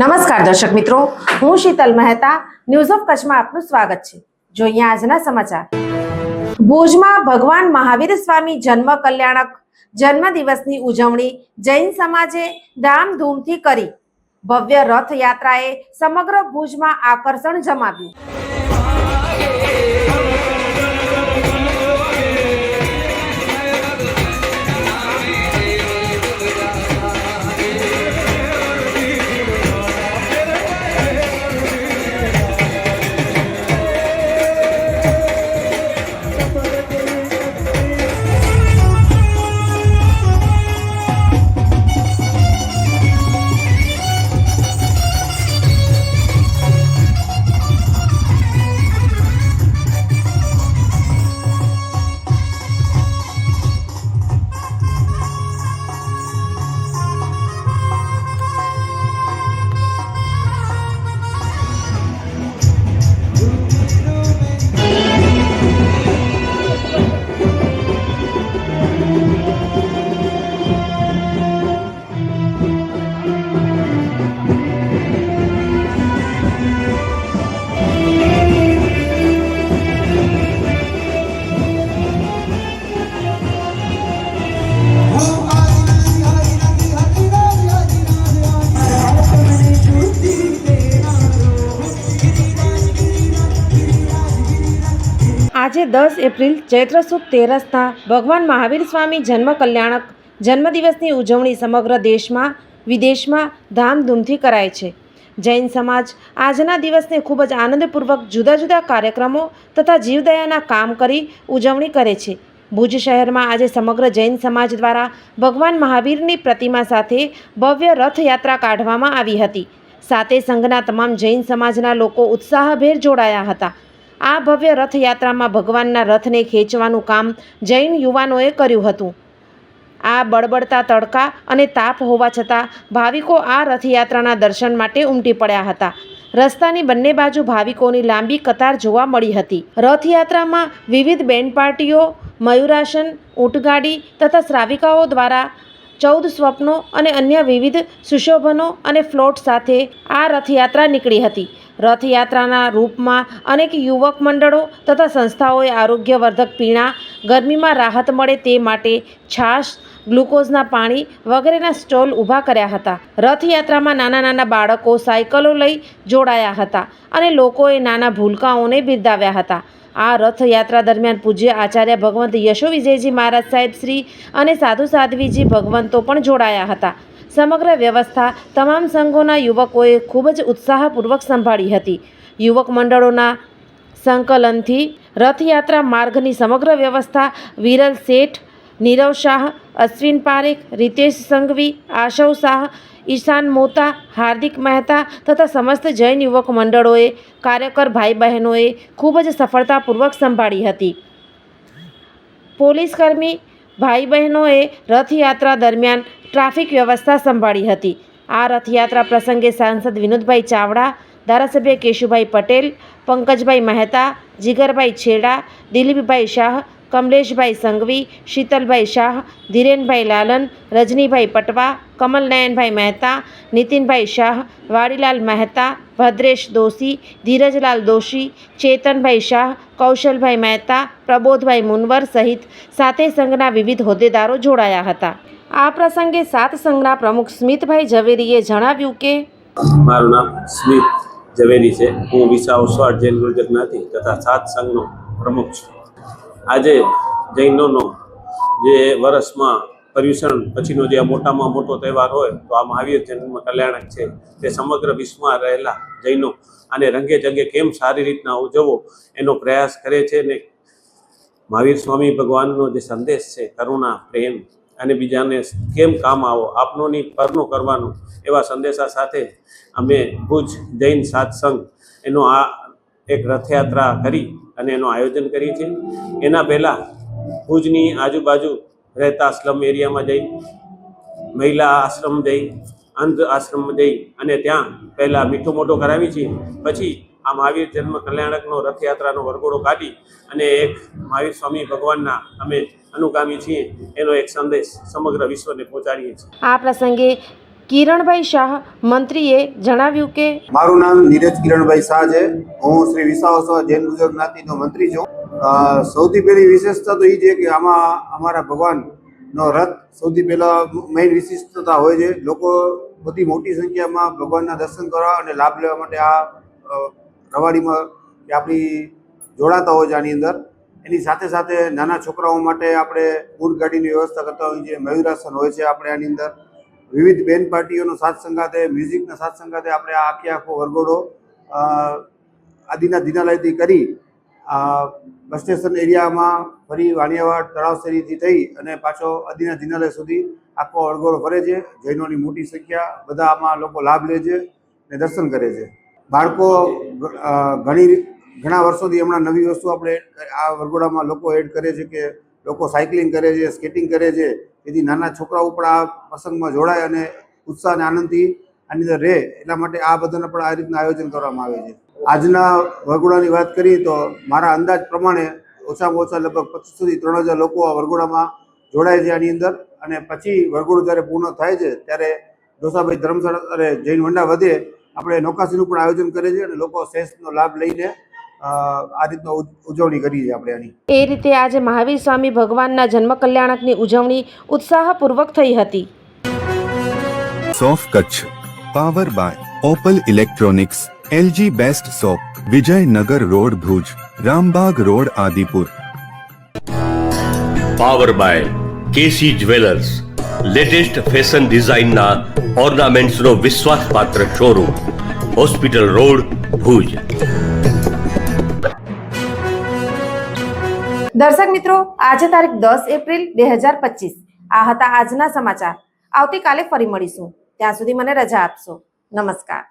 નમસ્કાર દર્શક મિત્રો, હું શીતલ મહેતા ન્યૂઝ ઓફ કચ્છમાં આપનું સ્વાગત છે. જોઈએ આજના સમાચાર. ભુજમાં ભગવાન મહાવીર સ્વામી જન્મ કલ્યાણક જન્મ દિવસની ઉજવણી જૈન સમાજે ધામધૂમથી કરી. ભવ્ય રથયાત્રાએ સમગ્ર ભુજમાં આકર્ષણ જમાવ્યું. આજે દસ એપ્રિલ ચૈત્ર સુદ તેરસના ભગવાન મહાવીર સ્વામી જન્મ કલ્યાણક જન્મદિવસની ઉજવણી સમગ્ર દેશમાં, વિદેશમાં ધામધૂમથી કરાય છે. જૈન સમાજ આજના દિવસને ખૂબ જ આનંદપૂર્વક જુદા જુદા કાર્યક્રમો તથા જીવદયાના કામ કરી ઉજવણી કરે છે. ભુજ શહેરમાં આજે સમગ્ર જૈન સમાજ દ્વારા ભગવાન મહાવીરની પ્રતિમા સાથે ભવ્ય રથયાત્રા કાઢવામાં આવી હતી. સાથે સંઘના તમામ જૈન સમાજના લોકો ઉત્સાહભેર જોડાયા હતા. આ ભવ્ય રથયાત્રામાં ભગવાનના રથને ખેંચવાનું કામ જૈન યુવાનોએ કર્યું હતું. આ બળબડતા તડકા અને તાપ હોવા છતાં ભાવિકો આ રથયાત્રાના દર્શન માટે ઉમટી પડ્યા હતા. રસ્તાની બંને બાજુ ભાવિકોની લાંબી કતાર જોવા મળી હતી. રથયાત્રામાં વિવિધ બેન્ડ પાર્ટીઓ મયુરાસન, ઊંટગાડી તથા શ્રાવિકાઓ દ્વારા ચૌદ સ્વપ્નો અને અન્ય વિવિધ સુશોભનો અને ફ્લોટ સાથે આ રથયાત્રા નીકળી હતી. રથયાત્રાના રૂપમાં અનેક યુવક મંડળો તથા સંસ્થાઓએ આરોગ્યવર્ધક પીણા, ગરમીમાં રાહત મળે તે માટે છાશ, ગ્લુકોઝના પાણી વગેરેના સ્ટોલ ઊભા કર્યા હતા. રથયાત્રામાં નાના નાના બાળકો સાયકલો લઈ જોડાયા હતા અને લોકોએ નાના ભૂલકાઓને બિરદાવ્યા હતા. આ રથયાત્રા દરમિયાન પૂજ્ય આચાર્ય ભગવંત યશો વિજયજી મહારાજ સાહેબ શ્રી અને સાધુ સાધ્વીજી ભગવંતો પણ જોડાયા હતા. સમગ્ર વ્યવસ્થા તમામ સંઘોના યુવકોએ ખૂબ જ ઉત્સાહપૂર્વક સંભાળી હતી. યુવક મંડળોના સંકલનથી રથયાત્રા માર્ગની સમગ્ર વ્યવસ્થા વિરલ શેઠ, નીરવ શાહ, અશ્વિન પારેખ, રીતેશ સંઘવી, આશવ શાહ, ઈશાન મોતા, હાર્દિક મહેતા તથા સમસ્ત જૈન યુવક મંડળોએ કાર્યકર ભાઈ બહેનોએ ખૂબ જ સફળતાપૂર્વક સંભાળી હતી. પોલીસકર્મી ભાઈ બહેનોએ રથયાત્રા દરમિયાન ટ્રાફિક વ્યવસ્થા સંભાળી હતી. આ રથયાત્રા પ્રસંગે સાંસદ વિનોદભાઈ ચાવડા, ધારાસભ્ય કેશુભાઈ પટેલ, પંકજભાઈ મહેતા, જીગરભાઈ છેડા, દિલીપભાઈ શાહ, કમલેશભાઈ સંઘવી, શીતલભાઈ શાહ, ધીરેનભાઈ લાલન, રજનીભાઈ પટવા, કમલનયનભાઈ મહેતા, નીતિનભાઈ શાહ, વાડીલાલ મહેતા, ભદ્રેશ દોશી, ધીરજલાલ દોશી, ચેતનભાઈ શાહ, કૌશલભાઈ મહેતા, પ્રબોધભાઈ મુનવર સહિત સાથે સંઘના વિવિધ હોદ્દેદારો જોડાયા હતા. આ પ્રસંગે સાત સંઘના પ્રમુખ સ્મિતભાઈ ઝવેરીએ જણાવ્યું કે મારું નામ સ્મિત ઝવેરી છે. હું વિસાવ સ્વાટ જૈન જ્ઞાતિ તથા સાત સંઘનો પ્રમુખ છું. આજે જૈનોનો જે વર્ષમાં પર્યુષણ પછીનો જે મોટામાં મોટો તહેવાર હોય તો આ મહાવીર જન્મ કલ્યાણક છે. તે સમગ્ર વિશ્વમાં રહેલા જૈનો આને રંગે જંગે કેમ સારી રીતના ઉજવવો એનો પ્રયાસ કરે છે ને મહાવીર સ્વામી ભગવાનનો જે સંદેશ છે, કરુણા, પ્રેમ અને બીજાને કેમ કામ આવો? આપનોની પરનું કરવાનું એવા સંદેશા સાથે અમે ભુજ જૈન સાતસંગ એનો આ એક રથયાત્રા કરી અને એનું આયોજન કરીએ છીએ. એના પહેલાં ભુજની આજુબાજુ રહેતા સ્લમ એરિયામાં જઈ, મહિલા આશ્રમ જઈ, અંધ આશ્રમ જઈ અને ત્યાં પહેલાં મીઠું મોટો કરાવી છીએ. પછી આ મહાવીર જન્મ કલ્યાણકનો રથયાત્રાનો વરઘોડો કાઢી અને એક મહાવીર સ્વામી ભગવાનના અમે અનુગામી છીએ. એનો એક સંદેશ સમગ્ર વિશ્વને પહોંચાડીએ છીએ. આ પ્રસંગે કિરણભાઈ શાહ મંત્રીએ જણાવ્યું કે મારું નામ નીરજ કિરણભાઈ શાહ છે. હું શ્રી વિસાવસવા જૈન ગુજર જ્ઞાતિનો મંત્રી છું. સૌથી પહેલી વિશેષતા તો એ છે કે આમાં અમારા ભગવાનનો રથ સૌથી પહેલા મેઇન વિશિષ્ટતા હોય છે. લોકો બધી મોટી સંખ્યામાં ભગવાનના દર્શન કરવા અને લાભ લેવા માટે આ રવાડીમાં કે આપણી જોડાતા હોય છે આની અંદર. એની સાથે સાથે નાના છોકરાઓ માટે આપણે ઊંટ વ્યવસ્થા કરતા હોઈએ છીએ. મયુરાસન હોય છે આપણે આની અંદર. વિવિધ બેન પાર્ટીઓનો સાથ સંગાતે મ્યુઝિકના સાથ સંગાતે આપણે આ આખે આખો વરઘોડો આદિના દિનાલયથી કરી બસ સ્ટેશન એરિયામાં ફરી વાણિયાવાડ તળાવ શેરીથી થઈ અને પાછો અદિના દિનાલય સુધી આખો વરઘોડો ફરે છે. જૈનોની મોટી સંખ્યા, બધા આમાં લોકો લાભ લે છે અને દર્શન કરે છે. બાળકો ઘણી ઘણા વર્ષોથી હમણાં નવી વસ્તુ આપણે, આ વરઘોડામાં લોકો એડ કરે છે કે લોકો સાયકલિંગ કરે છે સ્કેટિંગ કરે છે. તેથી નાના છોકરાઓ પણ આ પ્રસંગમાં જોડાય અને ઉત્સાહ અને આનંદથી આની અંદર રહે. એટલા માટે આ બધાને પણ આ રીતના આયોજન કરવામાં આવે છે. આજના વરઘોડાની વાત કરીએ તો મારા અંદાજ પ્રમાણે ઓછામાં ઓછા લગભગ પચીસોથી ત્રણ હજાર લોકો આ વરઘોડામાં જોડાય છે આની અંદર. અને પછી વરઘોડું જ્યારે પૂર્ણ થાય છે, ત્યારે ડોસાભાઈ ધર્મશાળા અરે જૈન વંડા વધે આપણે નૌકાસીનું પણ આયોજન કરે છે અને લોકો શેષનો લાભ લઈને આ રીતનો ઉજવણી કરી આપણે આની. એ રીતે આજે મહાવીર સ્વામી ભગવાનના જન્મ કલ્યાણકની ઉજવણી ઉત્સાહપૂર્વક થઈ હતી. સોફ Kutch power by opal electronics LG best shop Vijayanagar road Bhuj Rambagh road Adipur. Power by KC jewellers latest fashion ડિઝાઇનના ઓર્નામેન્ટ્સનો વિશ્વાસપાત્ર શોરૂમ, હોસ્પિટલ રોડ, ભુજ. દર્શક મિત્રો, આજે તારીખ દસ એપ્રિલ બે હજાર પચીસ. આ હતા આજના સમાચાર. આવતીકાલે ફરી મળીશું. ત્યાં સુધી મને રજા આપશો. નમસ્કાર.